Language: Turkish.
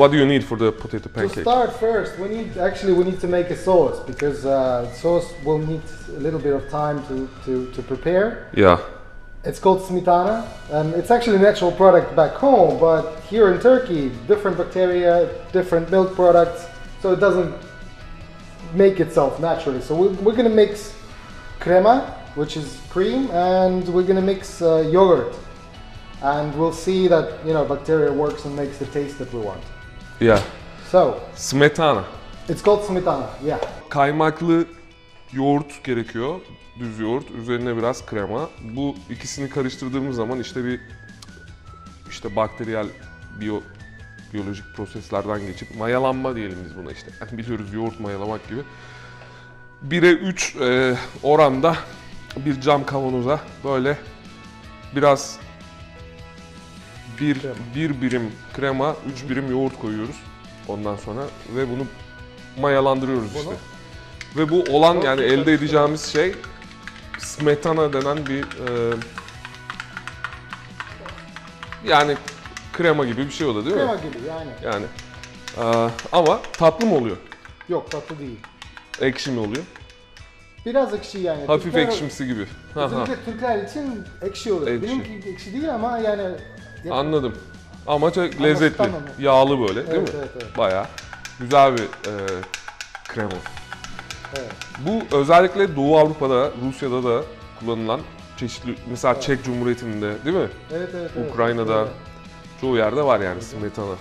what do you need for the potato pancake? To start first, we need actually we need to make a sauce because uh, sauce will need a little bit of time to, to, to prepare. Yeah. It's called smetana, and it's actually a natural product back home, but here in Turkey, different bacteria, different milk products, so it doesn't make itself naturally. So we're, we're gonna mix crema, which is cream, and we're gonna mix uh, yogurt, and we'll see that you know bacteria works and makes the taste that we want. Yeah. So Smetana. it's called smetana, yeah. Kaymaklı yoğurt gerekiyor. Düz yoğurt. Üzerine biraz krema. Bu ikisini karıştırdığımız zaman işte bir işte bakteriyel biyo biyolojik proseslerden geçip mayalanma diyelim biz buna işte. Biliyoruz yoğurt mayalamak gibi. 1'e 3 e, oranda bir cam kavanoza böyle biraz bir, bir birim krema, üç birim yoğurt koyuyoruz ondan sonra ve bunu mayalandırıyoruz işte. Ve bu olan Çok yani elde edeceğimiz şey smetana denen bir e, yani krema gibi bir şey o da değil Krema mi? gibi yani. Yani e, ama tatlı mı oluyor? Yok tatlı değil. Ekşi mi oluyor? Biraz ekşi yani. Hafif Türkler- ekşimsi gibi. Özellikle Türkler için ekşi olur. Ekşi. Benimki ekşi değil ama yani... Ya- Anladım. Ama çok lezzetli. tamam. Yağlı böyle değil Evet, mi? evet, evet. Bayağı güzel bir e, krema. Evet. Bu özellikle Doğu Avrupa'da, Rusya'da da kullanılan çeşitli, mesela Çek Cumhuriyeti'nde değil mi? Evet, evet, evet. Ukrayna'da Evet. çoğu yerde var yani smetana.